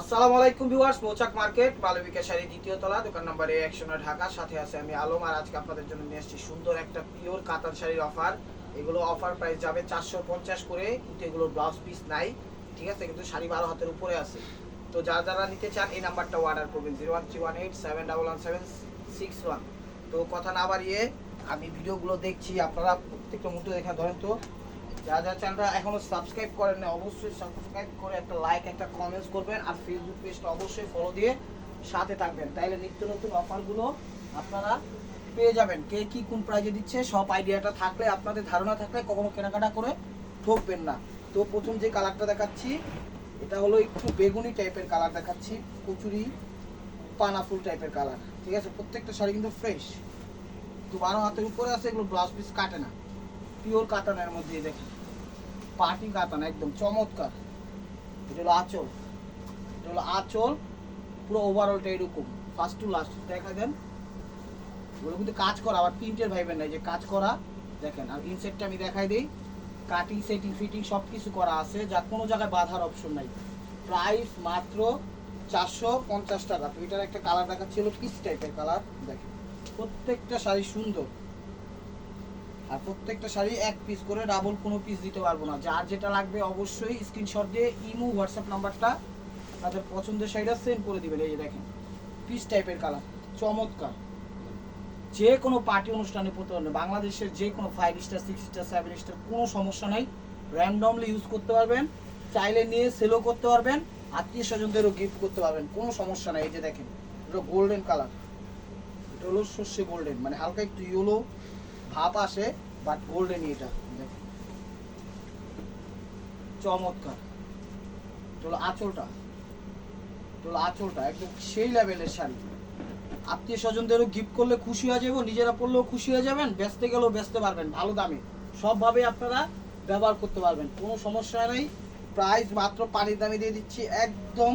আসসালামু আলাইকুম viewers, Mouchak market Malavika sari দ্বিতীয় তলা, দোকান নাম্বার এ একশো নয় ঢাকা। সাথে আছে আমি আলম, আর আজকে আপনাদের জন্য নিয়ে এসেছি সুন্দর একটা পিওর কাতান শাড়ির অফার এগুলো অফার প্রাইস যাবে চারশো পঞ্চাশ করে, কিন্তু এগুলো ব্লাউজ পিস নাই, ঠিক আছে? কিন্তু শাড়ি বারো হাতের উপরে আছে। তো যারা যারা নিতে চান, এই নাম্বারটা অর্ডার করবেন zero one three one eight seven double one seven six one তো কথা না বাড়িয়ে, আমি ভিডিওগুলো দেখছি, আপনারা প্রত্যেকটা মুহূর্তে দেখা ধরেন তো যারা যারা চ্যানেলটা এখনও সাবস্ক্রাইব করেন না অবশ্যই সাবস্ক্রাইব করে একটা লাইক একটা কমেন্টস করবেন আর ফেসবুক পেজটা অবশ্যই ফলো দিয়ে সাথে থাকবেন। তাইলে নিত্য নতুন অফারগুলো আপনারা পেয়ে যাবেন। কে কি কোন প্রাইজে দিচ্ছে, সব আইডিয়াটা থাকলে, আপনাদের ধারণা থাকলে কখনো কেনাকাটা করে ঠকবেন না। তো প্রথম যে কালারটা দেখাচ্ছি, এটা হলো একটু বেগুনি টাইপের কালার দেখাচ্ছি, কচুরি, পানাফুল টাইপের কালার ঠিক আছে? প্রত্যেকটা শাড়ি কিন্তু ফ্রেশ তো বারো হাতের উপরে আছে, এগুলো ব্লাউজ পিস কাটে না। পিওর কাতানের মধ্যে দেখেন। পার্টি কাতান একদম চমৎকার। এটা হলো আঁচল। এটা হলো আঁচল, পুরো ওভারঅলটা এরকম ফার্স্ট টু লাস্ট দেখা দেন। ওগুলো কিন্তু কাজ করা, আবার প্রিন্টের ভাইবেন নাই যে কাজ করা, দেখেন, আর ইনসেটটা আমি দেখাই দিই। কাটিং সেটিং ফিটিং সব কিছু করা আছে, যা কোনো জায়গায় বাধার অপশন নাই। প্রাইস মাত্র চারশো পঞ্চাশ টাকা। তো এটার একটা কালার দেখাচ্ছি, হলো পিস টাইপের কালার দেখেন। প্রত্যেকটা শাড়ি সুন্দর। আর প্রত্যেকটা শাড়ি এক পিস করে ডাবল কোনো পিস দিতে পারব না। যার যেটা লাগবে অবশ্যই স্ক্রিনশট দিয়ে ইমো হোয়াটসঅ্যাপ নাম্বারটা তাদের পছন্দের শাড়িটা সেন্ড করে দিবেন। এই যে দেখেন পিস টাইপের কালার চমৎকার। যে কোনো পার্টি অনুষ্ঠানে পড়তে পারবেন। বাংলাদেশের যে কোনো five star six star seven star কোনো সমস্যা নাই। র্যান্ডমলি ইউজ করতে পারবেন। চাইলে নিয়ে সেলও করতে পারবেন। আত্মীয় স্বজনদেরও গিফট করতে পারবেন। কোনো সমস্যা নাই। এই যে দেখেন, এটা গোল্ডেন কালার এটা হলো সর্ষে গোল্ডেন মানে হালকা একটু ইয়েলো ভাব আসে বাট গোল্ডেন এটা। চমৎকার। হলো আঁচলটা। হলো আঁচলটা একদম সেই লেভেলের শাড়ি। আত্মীয় স্বজনদেরও গিফট করলে খুশি হয়ে যাব, নিজেরা পড়লেও খুশি হয়ে যাবেন, বেচতে গেলেও বেচতে পারবেন, ভালো দামে। সবভাবে আপনারা ব্যবহার করতে পারবেন, কোনো সমস্যা নেই। প্রাইস মাত্র পানির দামে দিয়ে দিচ্ছি, একদম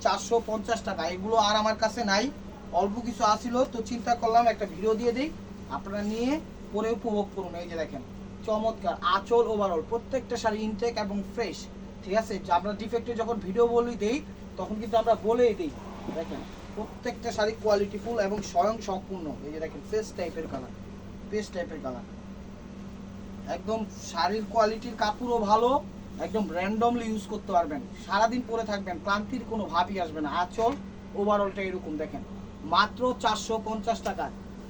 চারশো পঞ্চাশ টাকা। এগুলো আর আমার কাছে নাই। অল্প কিছু আসিল, তো চিন্তা করলাম একটা ভিডিও দিয়ে দিই। আপনারা নিয়ে পরে উপভোগ করুন, এই যে দেখেন, চমৎকার, আঁচল ওভারঅল প্রত্যেকটা শাড়ি ইনটেক এবং ফ্রেশ ঠিক আছে? আমরা ডিফেক্টে যখন ভিডিও বলি দেই, তখন কিন্তু আমরা বলেই দিই, দেখেন, প্রত্যেকটা শাড়ি কোয়ালিটিফুল এবং স্বয়ং সম্পূর্ণ এই যে দেখেন পেস্ট টাইপের কালার পেস্ট টাইপের কালার একদম শাড়ির কোয়ালিটির কাপড়ও ভালো, একদম র্যান্ডমলি ইউজ করতে পারবেন। সারাদিন পরে থাকবেন, ক্লান্তির কোনো ভাবই আসবে না। আচল ওভারঅলটা এরকম, দেখেন। মাত্র চারশো পঞ্চাশ টাকা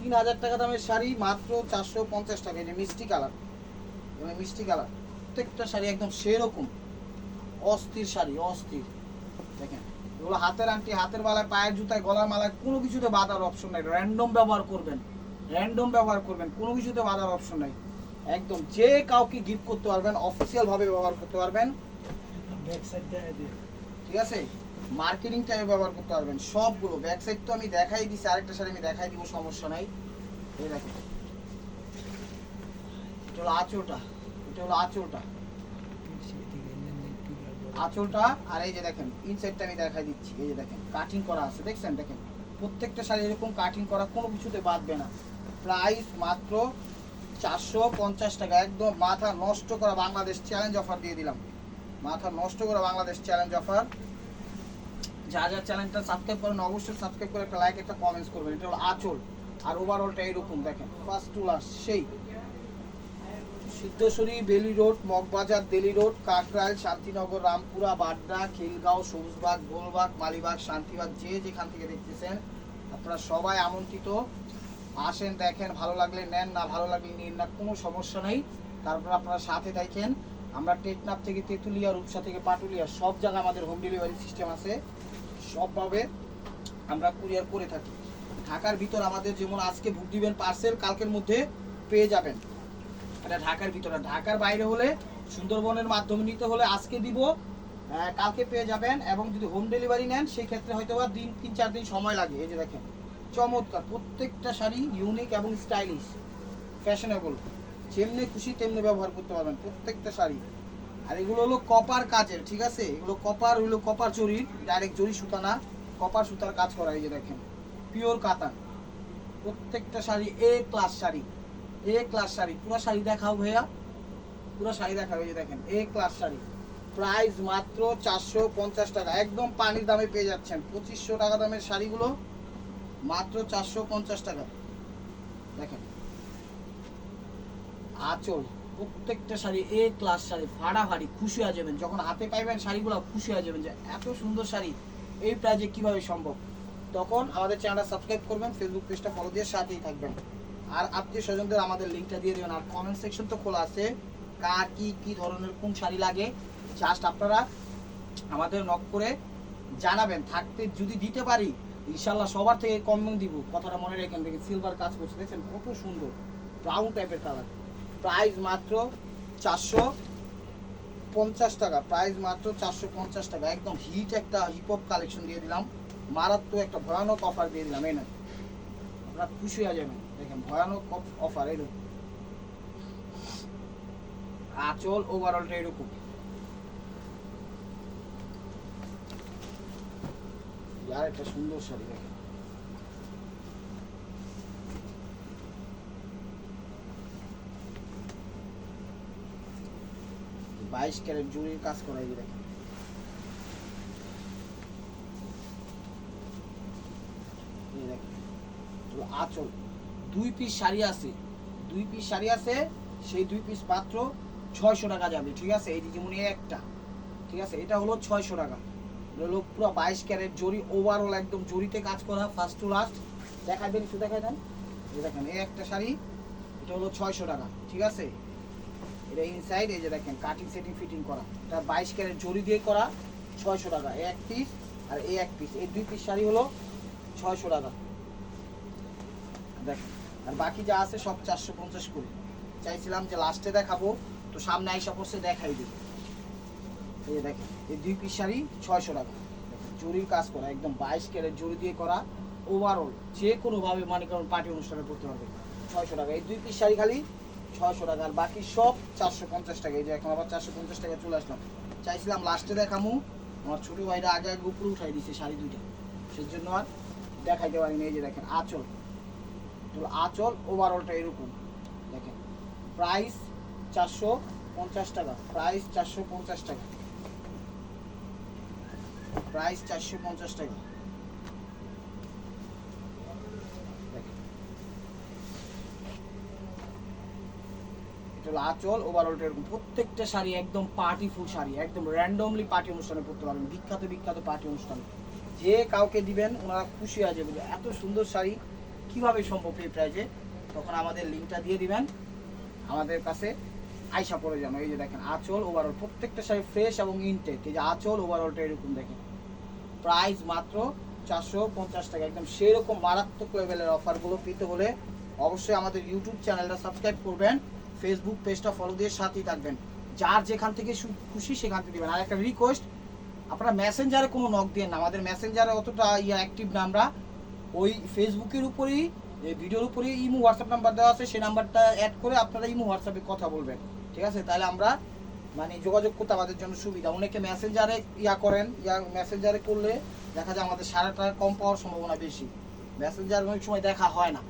তিন হাজার টাকা দামের শাড়ি মাত্র চারশো পঞ্চাশ টাকা। এই যে মিষ্টি কালার। মানে মিষ্টি কালার। প্রত্যেকটা শাড়ি একদম সেরকম। অস্থির শাড়ি অস্থির। দেখেন এগুলো হাতের আংটি হাতের মালায় পায়ের জুতায় গলার মালায় কোনো কিছুতে বাধার অপশন নাই। র্যান্ডম ব্যবহার করবেন। র্যান্ডম ব্যবহার করবেন। কোনো কিছুতে বাঁধার অপশন নাই। একদম যে কাউকে গিফট করতে পারবেন অফিসিয়ালভাবে ব্যবহার করতে পারবেন। ঠিক আছে? মার্কেটিং টাইমে ব্যবহার করতে পারবেন, সবগুলো। ব্যাক সাইড তো আমি দেখাই দিছি, আরেকটা শাড়ি আমি দেখাই দিব, সমস্যা নাই। এই দেখেন এটা হলো আঁচলটা, এটা হলো আঁচলটা। আঁচলটা, আর এই যে দেখেন ইনসাইডটা আমি দেখাই দিচ্ছি, এই যে দেখেন কাটিং করা আছে, দেখছেন? দেখেন, প্রত্যেকটা শাড়ি এরকম কাটিং করা কোনো কিছুতে বাদবে না। প্রাইস মাত্র চারশো পঞ্চাশ টাকা, একদম মাথা নষ্ট করা বাংলাদেশ চ্যালেঞ্জ অফার দিয়ে দিলাম। মাথা নষ্ট করা বাংলাদেশ চ্যালেঞ্জ অফার যা যা চ্যানেলটা সাবস্ক্রাইব করেন, অবশ্যই সাবস্ক্রাইব করে একটা লাইক একটা কমেন্টস করবেন। এটা হলো আঁচল। আর ওভারঅলটা এরকম, দেখেন ফার্স্ট টু লাস্ট সেই। সিদ্ধেশ্বরী, বেলি রোড, মগবাজার, দেলি রোড কাকরাইল শান্তিনগর, রামপুরা, বাড্ডা, খিলগাঁও, সবুজবাগ, গোলবাগ, মালিবাগ, শান্তিবাগ, যে যেখান থেকে দেখতেছেন, আপনারা সবাই আমন্ত্রিত। আসেন, দেখেন, ভালো লাগলে নেন, না ভালো লাগলে নিন না, কোনো সমস্যা নেই। তারপর আপনারা সাথে দেখেন আমরা টেকনাফ থেকে তেঁতুলিয়া, রূপসা থেকে পাটুলিয়া, সব জায়গায় আমাদের হোম ডেলিভারি সিস্টেম আছে। সবভাবে আমরা কুরিয়ার করে থাকি। ঢাকার ভিতর আমাদের যেমন আজকে বুক দিবেন পার্সেল কালকের মধ্যে পেয়ে যাবেন। এটা ঢাকার ভিতরে। ঢাকার বাইরে হলে, সুন্দরবনের মাধ্যমে নিতে হলে আজকে দিব কালকে পেয়ে যাবেন এবং যদি হোম ডেলিভারি নেন সেই ক্ষেত্রে হয়তো বা দিন, তিন, চার দিন সময় লাগে। এই যে দেখেন, চমৎকার। প্রত্যেকটা শাড়ি ইউনিক এবং স্টাইলিশ ফ্যাশনেবল যেমনি খুশি, তেমনি ব্যবহার করতে পারবেন প্রত্যেকটা শাড়ি। আর এগুলো হলো কপার কাজের ঠিক আছে? এগুলো কপার হলো কপার জরির ডাইরেক্ট জরি সুতা না। কপার সুতার কাজ করা এই যে দেখেন, পিওর কাতান। প্রত্যেকটা sari A class sari A class sari. পুরো শাড়ি দেখাও ভাইয়া, পুরো শাড়ি দেখাও এই যে দেখেন এ ক্লাস শাড়ি। প্রাইস মাত্র চারশো পঞ্চাশ টাকা, একদম পানির দামে পেয়ে যাচ্ছেন। পঁচিশশো টাকা দামের শাড়িগুলো, মাত্র চারশো পঞ্চাশ টাকা। দেখেন। আঁচল প্রত্যেকটা শাড়ি এ ক্লাস শাড়ি, ফাড়াফাড়ি, খুশি হয়ে যাবেন। যখন হাতে পাইবেন শাড়িগুলো, খুশি হয়ে যাবেন যে এত সুন্দর শাড়ি, এই প্রাইজে কীভাবে সম্ভব? তখন আমাদের চ্যানেলটা সাবস্ক্রাইব করবেন ফেসবুক পেজটা ফলো দিয়ে সাথেই থাকবেন। আর আত্মীয় স্বজনদের আমাদের লিঙ্কটা দিয়ে দেবেন। আর কমেন্ট সেকশন তো খোলা আছে, কার কি কি ধরনের, কোন শাড়ি লাগে জাস্ট আপনারা আমাদের নক করে জানাবেন। থাকতে যদি দিতে পারি ইনশাল্লাহ সবার থেকে কম দিব। কথাটা মনে রেখেন, দেখেন সিলভার কাজ করছে, দেখছেন কত সুন্দর ব্রাউন টাইপের কালার প্রাইস মাত্র চারশো পঞ্চাশ টাকা, প্রাইস মাত্র চারশো পঞ্চাশ টাকা। একদম হিট একটা হিপ হপ কালেকশন দিয়ে দিলাম। মারাত্মক একটা ভয়ানক অফার দিয়ে দিলাম, এই না? আপনারা খুশি হয়ে যাবেন। দেখেন, ভয়ানক অফার দেখুন। আঁচল ওভারঅলটা এরকম। আর একটা সুন্দর শাড়ি, দেখেন। বাইশ ক্যারেট জুড়ির কাজ করা দেখেন। তো দুই পিস শাড়ি আছে, দুই পিস শাড়ি আছে, সেই দুই পিস মাত্র ছয়শো টাকা যাবে, ঠিক আছে? এই যেমন একটা, ঠিক আছে? এটা হলো ছয়শো টাকা। হলো পুরো বাইশ ক্যারেট জরি ওভারঅল একদম জরিতে কাজ করা ফার্স্ট টু লাস্ট দেখাই দেন, একটু দেখাই দেন। দেখেন, এই একটা শাড়ি, এটা হলো ছয়শো টাকা, ঠিক আছে? এটা ইনসাইড এই যে দেখেন কাটিং সেটিং ফিটিং করা। এটা বাইশ ক্যারেট জরি দিয়ে করা, ছয়শো টাকা। এই এক পিস আর এই এক পিস এই দুই পিস শাড়ি হলো ছয়শো টাকা। দেখেন, আর বাকি যা আছে সব চারশো পঞ্চাশ করে। চাইছিলাম যে লাস্টে দেখাবো, তো সামনে আইসা পড়ছে, দেখাই দিই। এই যে দেখেন, এই দুই পিস শাড়ি ছয়শো টাকা। জরির কাজ করা, একদম বাইশ ক্যারেট জরি দিয়ে করা। ওভারঅল যে কোনোভাবে মানে কারণ পার্টি অনুষ্ঠানে করতে পারবে। ছয়শো টাকা। এই দুই পিস শাড়ি খালি ছয়শো টাকা আর বাকি সব চারশো পঞ্চাশ টাকা। এই যে এখন আবার চারশো পঞ্চাশ টাকা চলে আসলাম। চাইছিলাম লাস্টে দেখামু। আমার ছোটো ভাইরা আগে আগে উপরে উঠাই দিছে শাড়ি দুইটা। সেই জন্য আর দেখাইতে পারিনি। এই যে দেখেন, আঁচল। তো আঁচল ওভারঅলটা এরকম। দেখেন প্রাইস চারশো পঞ্চাশ টাকা। প্রাইস চারশো পঞ্চাশ টাকা। প্রাইস চারশো পঞ্চাশ টাকা। এটা হলো আঁচল ওভারঅলটা এরকম প্রত্যেকটা শাড়ি একদম পার্টি ফুল শাড়ি, একদম র্যান্ডমলি পার্টি অনুষ্ঠানে পড়তে পারবেন, বিখ্যাত বিখ্যাত পার্টি অনুষ্ঠান। যে কাউকে দিবেন, ওনারা খুশি হয়ে যাবে এত সুন্দর শাড়ি, কীভাবে সম্ভব এই প্রাইজে তখন আমাদের লিঙ্কটা দিয়ে দিবেন। আমাদের কাছে আইসা পড়ে যান এই যে দেখেন, আঁচল ওভারঅল প্রত্যেকটা শাড়ি ফ্রেশ এবং ইনটেক এই যে আঁচল ওভারঅলটা এরকম দেখেন। প্রাইস মাত্র চারশো পঞ্চাশ টাকা। একদম সেরকম মারাত্মক লেভেলের অফারগুলো পেতে হলে অবশ্যই আমাদের ইউটিউব চ্যানেলটা সাবস্ক্রাইব করবেন। ফেসবুক পেজটা ফলো দিয়ে সাথেই থাকবেন। যার যেখান থেকে খুশি সেখান থেকে দেবেন। আর একটা রিকোয়েস্ট আপনারা মেসেঞ্জারে কোনো নক দিয়ে না। আমাদের মেসেঞ্জারে অতটা ইয়া অ্যাক্টিভ না আমরা। ওই ফেসবুকের উপরেই ভিডিওর উপরেই ইমো হোয়াটসঅ্যাপ নাম্বার দেওয়া আছে। সেই নাম্বারটা অ্যাড করে আপনারা ইমো হোয়াটসঅ্যাপে কথা বলবেন। ঠিক আছে? তাহলে আমরা মানে যোগাযোগ করতে আমাদের জন্য সুবিধা। অনেকে মেসেঞ্জারে ইয়া করেন। ইয়া মেসেঞ্জারে করলে দেখা যায় আমাদের সারাটা কম পাওয়ার সম্ভাবনা বেশি। মেসেঞ্জার অনেক সময় দেখা হয় না।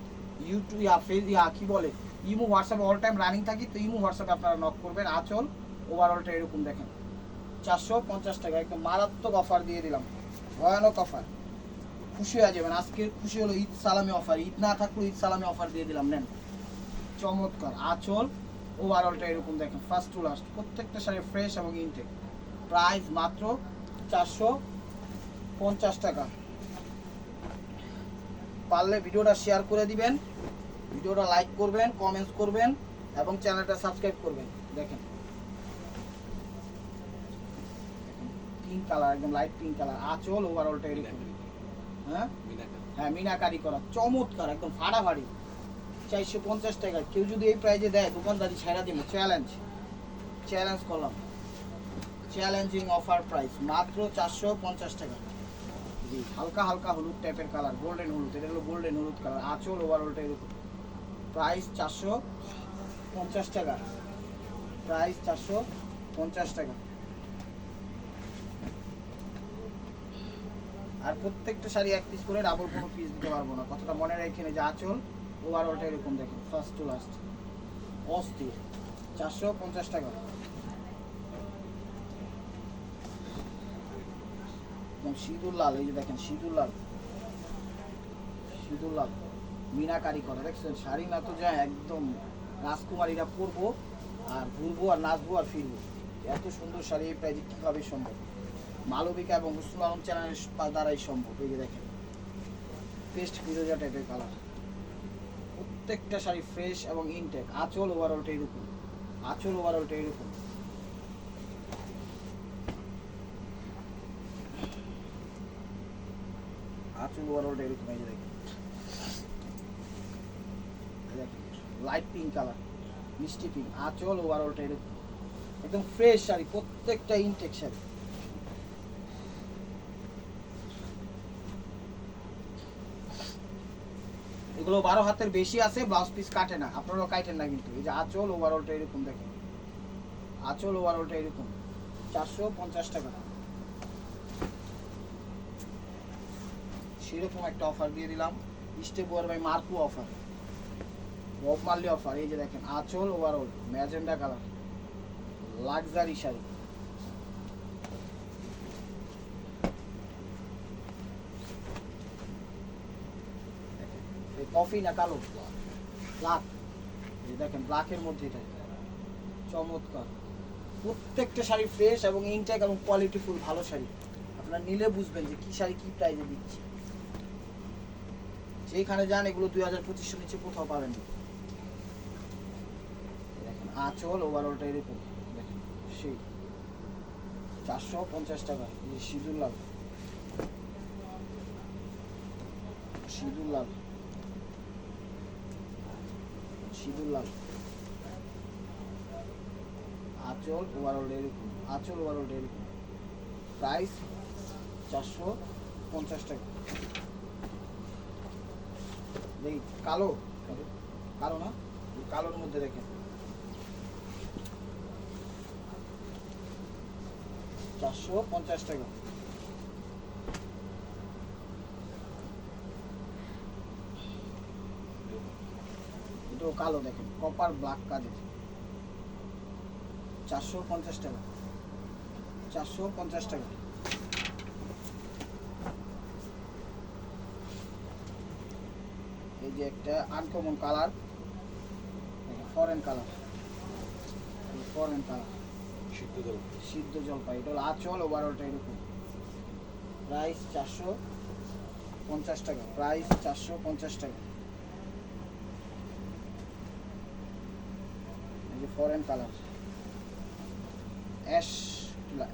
ইউটিউব ইয়া, ফেস, ইয়া, কী বলে? ইমো হোয়াটসঅ্যাপে অল টাইম রানিং থাকি, তো ইমো হোয়াটসঅ্যাপে আপনারা নক করবেন। আচল ওভারঅলটা এরকম দেখেন। চারশো পঞ্চাশ টাকা, একদম মারাত্মক অফার দিয়ে দিলাম। ভয়ানক অফার খুশি হয়ে যাবেন। আজকে খুশি হলো ঈদ সালামি অফার ঈদ না থাকলেও ঈদ সালামি অফার দিয়ে দিলাম, নেন। চমৎকার। আচল ওভারঅলটা এরকম দেখেন ফার্স্ট টু লাস্ট প্রত্যেকটা শাড়ি ফ্রেশ এবং ইনটেক প্রাইস মাত্র চারশো পঞ্চাশ টাকা। পারলে ভিডিওটা শেয়ার করে দিবেন। ভিডিওটা লাইক করবেন কমেন্টস করবেন এবং চ্যানেলটা সাবস্ক্রাইব করবেন। দেখেন। পিঙ্ক কালার একদম লাইট পিঙ্ক কালার আঁচল ওভারঅলটা এরকম। হ্যাঁ? হ্যাঁ মিনাকারি করা। চমৎকার একদম ফাড়াফাড়ি চারশো পঞ্চাশ টাকা। কেউ যদি এই প্রাইজে দেয় দোকানদারি ছেড়া দিব। চ্যালেঞ্জ চ্যালেঞ্জ করলাম। চ্যালেঞ্জিং অফার প্রাইস মাত্র চারশো পঞ্চাশ টাকা। জি হালকা হালকা হলুদ টাইপের কালার গোল্ডেন হলুদ। এটা হলো গোল্ডেন হলুদ কালার আঁচল ওভারঅলটা এরকম। প্রাইস চারশো পঞ্চাশ টাকা। প্রাইস চারশো পঞ্চাশ টাকা। আর প্রত্যেকটা শাড়ি এক পিস করে ডাবল কোনো পিস দিতে পারব না। কথাটা মনে রেখে যে আঁচল ওভারঅলটা এরকম দেখুন ফার্স্ট টু লাস্ট অস্থির। চারশো পঞ্চাশ টাকা। সিঁদুর লাল, এই যে দেখেন, সিঁদুর লাল। সিঁদুর লাল। মিনাকারি করা। দেখছেন শাড়ি না তো যা একদম রাজকুমারীরা পরবো আর ঘুরবো আর নাচবো আর ফিরবো। এত সুন্দর শাড়ি, এই প্রাইজে কীভাবে সম্ভব? মালবিকা এবং হুসনুল আলম চ্যানেলের দ্বারাই সম্ভব। এই যে দেখেন পেস্ট ফিরোজা টাইপের কালার প্রত্যেকটা শাড়ি ফ্রেশ এবং ইনটেক আঁচল ওভারঅলটা এরকম। আঁচল ওভারঅলটা এরকম। আঁচল ওভারঅলটা এরকম, এই যে দেখেন। লাইট পিঙ্ক কালার মিষ্টি পিঙ্ক আঁচল ওভারঅলটা এরকম। একদম ফ্রেশ শাড়ি, প্রত্যেকটা ইনটেক শাড়ি। এগুলো বারো হাতের বেশি আছে ব্লাউজ পিস কাটে না, আপনারাও কাটেন না কিন্তু। এই যে আঁচল ওভারঅলটা এরকম দেখেন। আঁচল ওভারঅলটা এরকম, চারশো পঞ্চাশ টাকা সেরকম একটা অফার দিয়ে দিলাম। স্টেপ ওয়ার বাই মার্কু অফার মারলি অফার এই যে দেখেন, আঁচল overall magenta colour luxury sari. Coffee না কালো? ব্ল্যাক দেখেন ব্ল্যাকের মধ্যে এটা। চমৎকার। প্রত্যেকটা শাড়ি ফ্রেশ এবং ইনটেক এবং কোয়ালিটিফুল ভালো শাড়ি। আপনারা নিলে বুঝবেন যে কি শাড়ি কি প্রাইজে দিচ্ছে। যেখানে যান, এগুলো দুই হাজার পঁচিশশো নিচে কোথাও পাবেন না। আঁচল ওভারঅলটা এরকম দেখেন সেই চারশো পঞ্চাশ টাকা, এই সিঁদুর লাল। সিঁদুর লাল। সিঁদুর লাল। আঁচল ওভারঅল এরকম আঁচল ওভারঅল এরকম প্রাইস চারশো পঞ্চাশ টাকা। দেখি কালো। কালো না? কালোর মধ্যে দেখেন। চারশো পঞ্চাশ টাকা। এটাও কালো দেখেন কপার ব্ল্যাক কাজের চারশো পঞ্চাশ টাকা। চারশো পঞ্চাশ টাকা। এই যে একটা uncommon colour foreign colour foreign colour সিদ্ধ জল। সিদ্ধ জলপাই এটা হলো আঁচল ওভারঅলটা এরকম। প্রাইস চারশো পঞ্চাশ টাকা, প্রাইস চারশো পঞ্চাশ টাকা। এই যে foreign colour ash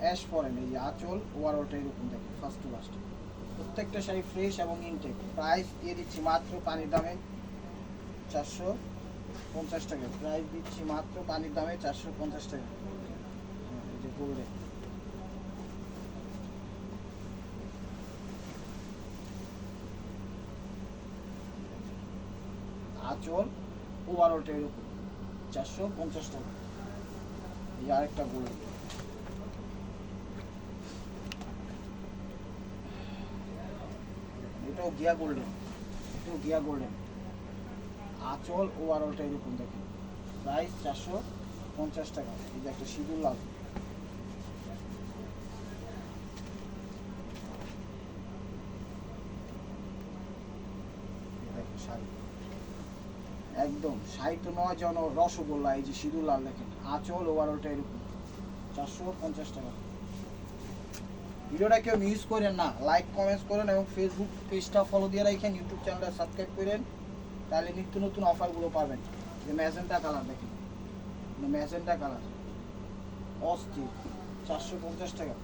ash foreign এই যে আঁচল ওভারঅলটা এরকম দেখে ফার্স্ট টু প্রত্যেকটা শাড়ি ফ্রেশ এবং ইনটেক প্রাইস দিয়ে দিচ্ছি মাত্র পানির দামে চারশো পঞ্চাশ টাকা। প্রাইস দিচ্ছি মাত্র পানির দামে চারশো পঞ্চাশ টাকা। যে গোল্ডেন ওভারঅলটা এরকম চারশো পঞ্চাশ টাকা। এই আরেকটা গোল্ডেন এটাও গিয়া গোল্ডেন এটাও গিয়া গোল্ডেন আঁচল ওভারঅলটা এরকম দেখেন। প্রাইস চারশো পঞ্চাশ টাকা। এই যে একটা সিঁদুর লাল এই দেখেন শাড়ি একদম সাহিত্য নয় যেন রসগোল্লা, এই যে সিঁদুর লাল দেখেন, আঁচল ওভারঅলটা এরকম। চারশো পঞ্চাশ টাকা। ভিডিওটা কেউ মিস করেন না লাইক কমেন্টস করেন এবং ফেসবুক পেজটা ফলো দিয়ে রাখেন ইউটিউব চ্যানেলটা সাবস্ক্রাইব করেন, তাহলে নিত্য নতুন অফারগুলো পাবেন। যে ম্যাজেন্টা কালার দেখেন। ম্যাজেন্টা কালার অস্থির। চারশো পঞ্চাশ টাকা।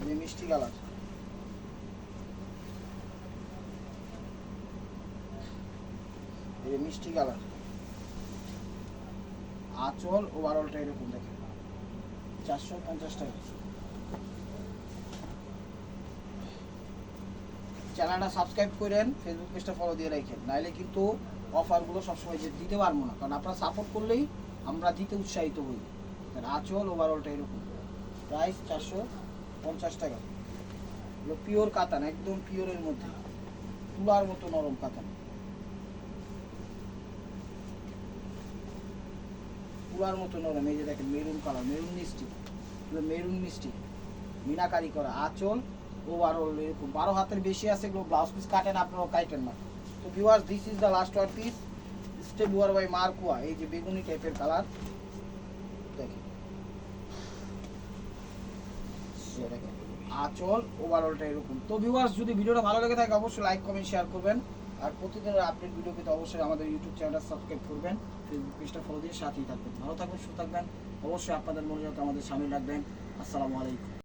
এই যে মিষ্টি কালার এই মিষ্টি কালার আঁচল ওভারঅলটা এরকম দেখেন। চারশো পঞ্চাশ টাকা চ্যানেলটা সাবস্ক্রাইব করেন ফেসবুক পেজটা ফলো দিয়ে রাখেন। নাইলে কিন্তু অফারগুলো সবসময় যে দিতে পারব না। কারণ আপনারা সাপোর্ট করলেই আমরা দিতে উৎসাহিত হই। আঁচল ওভারঅলটা এরকম। প্রাইস চারশো পঞ্চাশ টাকা। পিওর কাতান, একদম পিওরের মধ্যে। তুলার মতো নরম কাতান। তুলার মতো নরম এই যে দেখেন মেরুন কালার মেরুন মিষ্টি মেরুন মিষ্টি মিনাকারি করা আঁচল ওভারঅল এরকম। বারো হাতের বেশি আছে এগুলো ব্লাউজ পিস কাটেন আপনারাও কাটেন না। তো viewers this is the last wear piece step wear by মার্কুয়া এই যে বেগুনি টাইপের কালার দেখেন। দেখেন, আঁচল ওভারঅলটা এরকম। তো ভিউয়ার্স যদি ভিডিওটা ভালো লেগে থাকে অবশ্যই লাইক কমেন্ট শেয়ার করবেন। আর প্রতিদিনের আপডেট ভিডিও পেতে অবশ্যই আমাদের ইউটিউব চ্যানেলটা সাবস্ক্রাইব করবেন ফেসবুক পেজটা ফলো দিয়ে সাথেই থাকবেন। ভালো থাকবেন, সুস্থ থাকবেন। অবশ্যই আপনাদের মনোযোগ আমাদের সামনে রাখবেন। আসসালামু আলাইকুম।